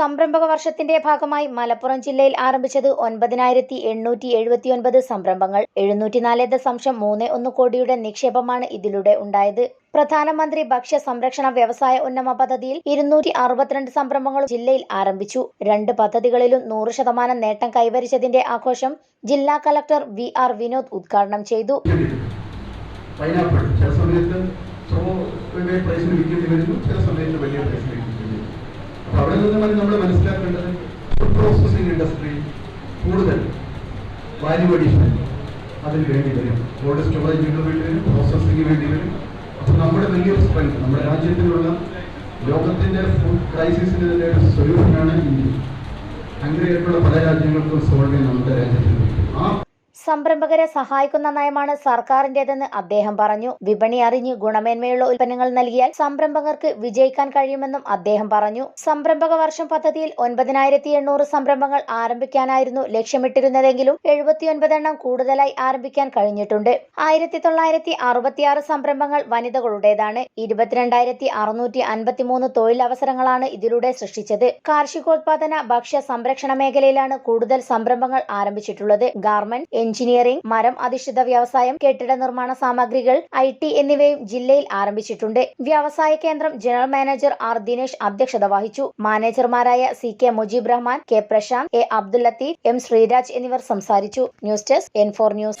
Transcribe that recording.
സംരംഭക വർഷത്തിന്റെ ഭാഗമായി മലപ്പുറം ജില്ലയിൽ ആരംഭിച്ചത് ഒൻപതിനായിരത്തി എണ്ണൂറ്റി എഴുപത്തിയൊൻപത് സംരംഭങ്ങൾ. എഴുന്നൂറ്റിനാല് ദശാംശം മൂന്ന് ഒന്ന് കോടിയുടെ നിക്ഷേപമാണ് ഇതിലൂടെ ഉണ്ടായത്. പ്രധാനമന്ത്രി ഭക്ഷ്യ സംരക്ഷണ വ്യവസായ ഉന്നമ പദ്ധതിയിൽ ഇരുന്നൂറ്റി അറുപത്തിരണ്ട് സംരംഭങ്ങൾ ജില്ലയിൽ ആരംഭിച്ചു. രണ്ട് പദ്ധതികളിലും നൂറ് ശതമാനം നേട്ടം കൈവരിച്ചതിന്റെ ആഘോഷം ജില്ലാ കലക്ടർ വി ആർ വിനോദ് ഉദ്ഘാടനം ചെയ്തു. ചില സമയത്ത് വലിയ പ്രൈസിന് അവിടെ നിന്ന് നമ്മൾ മനസ്സിലാക്കേണ്ടത് ഫുഡ് പ്രോസസ്സിംഗ് ഇൻഡസ്ട്രി കൂടുതൽ വാല്യൂ അഡീഷൻ അതിന് വേണ്ടി വരും. കോൾഡ് സ്റ്റോറേജിന് വേണ്ടി വരും പ്രോസസ്സിംഗ് വേണ്ടി വരും. അപ്പോൾ നമ്മുടെ വലിയൊരു സ്ട്രെങ്ത് നമ്മുടെ രാജ്യത്തിലുള്ള ലോകത്തിന്റെ ഫുഡ് ക്രൈസിസിന് തന്നെ ഒരു സൊല്യൂഷനാണ് ഇന്ത്യ. അങ്ങനെയായിട്ടുള്ള പല രാജ്യങ്ങൾക്കും സോൾവ് ചെയ്യാൻ നമ്മുടെ രാജ്യത്തിൽ ആ സംരംഭകരെ സഹായിക്കുന്ന നയമാണ് സർക്കാരിന്റേതെന്ന് അദ്ദേഹം പറഞ്ഞു. വിപണി അറിഞ്ഞ് ഗുണമേന്മയുള്ള ഉൽപ്പന്നങ്ങൾ നൽകിയാൽ സംരംഭകർക്ക് വിജയിക്കാൻ കഴിയുമെന്നും അദ്ദേഹം പറഞ്ഞു. സംരംഭക വർഷം പദ്ധതിയിൽ ഒൻപതിനായിരത്തി എണ്ണൂറ് സംരംഭങ്ങൾ ആരംഭിക്കാനായിരുന്നു ലക്ഷ്യമിട്ടിരുന്നതെങ്കിലും എഴുപത്തിയൊൻപത് എണ്ണം കൂടുതലായി ആരംഭിക്കാൻ കഴിഞ്ഞിട്ടുണ്ട്. ആയിരത്തി തൊള്ളായിരത്തി അറുപത്തിയാറ് സംരംഭങ്ങൾ വനിതകളുടേതാണ്. ഇരുപത്തിരണ്ടായിരത്തി അറുന്നൂറ്റി അൻപത്തിമൂന്ന് തൊഴിലവസരങ്ങളാണ് ഇതിലൂടെ സൃഷ്ടിച്ചത്. കാർഷികോത്പാദന ഭക്ഷ്യ സംരക്ഷണ മേഖലയിലാണ് കൂടുതൽ സംരംഭങ്ങൾ ആരംഭിച്ചിട്ടുള്ളത്. ഗാർമെന്റ് എഞ്ചിനീയറിംഗ് മരം അധിഷ്ഠിത വ്യവസായം കെട്ടിട നിർമ്മാണ സാമഗ്രികൾ ഐ ടി എന്നിവയും ജില്ലയിൽ ആരംഭിച്ചിട്ടുണ്ട്. വ്യവസായ കേന്ദ്രം ജനറൽ മാനേജർ ആർ ദിനേശ് അധ്യക്ഷത വഹിച്ചു. മാനേജർമാരായ C K Mujeeb Rahman K Prashanth A Abdul Latheef M Sreeraj എന്നിവർ സംസാരിച്ചു. News desk N four news.